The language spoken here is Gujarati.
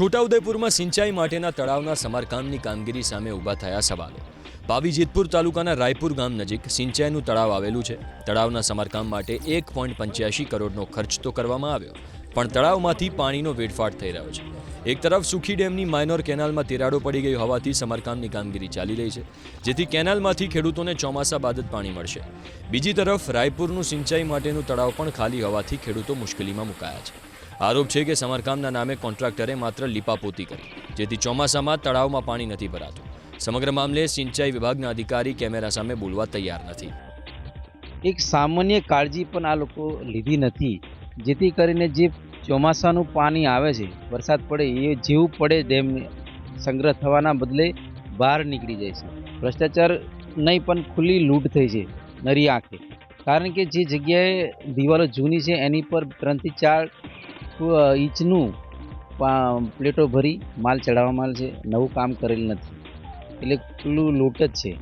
છોટાઉદેપુરમાં સિંચાઈ માટેના તળાવના સમારકામની કામગીરી સામે ઊભા થયા સવાલો. પાવી તાલુકાના રાયપુર ગામ નજીક સિંચાઈનું તળાવ આવેલું છે. તળાવના સમારકામ માટે એક પોઈન્ટ પંચ્યાસી કરોડનો ખર્ચ તો કરવામાં આવ્યો, પણ તળાવમાંથી પાણીનો વેડફાટ થઈ રહ્યો છે. એક તરફ સુખી ડેમની માઇનોર કેનાલમાં તિરાડો પડી ગઈ હોવાથી સમારકામની કામગીરી ચાલી રહી છે, જેથી કેનાલમાંથી ખેડૂતોને ચોમાસા બાદ જ પાણી મળશે. બીજી તરફ રાયપુરનું સિંચાઈ માટેનું તળાવ પણ ખાલી હોવાથી ખેડૂતો મુશ્કેલીમાં મુકાયા છે. આરોપ છે કે સમારકામના નામે કોન્ટ્રાક્ટરે માત્ર લીપાપોતી કરી. જેથી ચોમાસામાં તળાવમાં પાણી નથી ભરાતું. સમગ્ર મામલે સિંચાઈ વિભાગના અધિકારી કેમેરા સામે બોલવા તૈયાર નથી. એક સામાન્ય કાળજી પણ આ લોકો લીધી નથી. જેથી કરીને જે ચોમાસાનું પાણી આવે છે, વરસાદ પડે, એ જેવું પડે ડેમ સંગ્રહ થવાના બદલે બહાર નીકળી જાય છે. ભ્રષ્ટાચાર નહીં, પણ ખુલ્લી લૂંટ થઈ છે, નરી આંખે. કારણ કે જે જગ્યાએ દિવાલો જૂની છે, એની પર ત્રણથી ચાર ઇંચનું પ્લેટો ભરી માલ ચડાવવામાં આવે છે. નવું કામ કરેલ નથી. એટલે ખુલ્લું લૂંટ જ છે.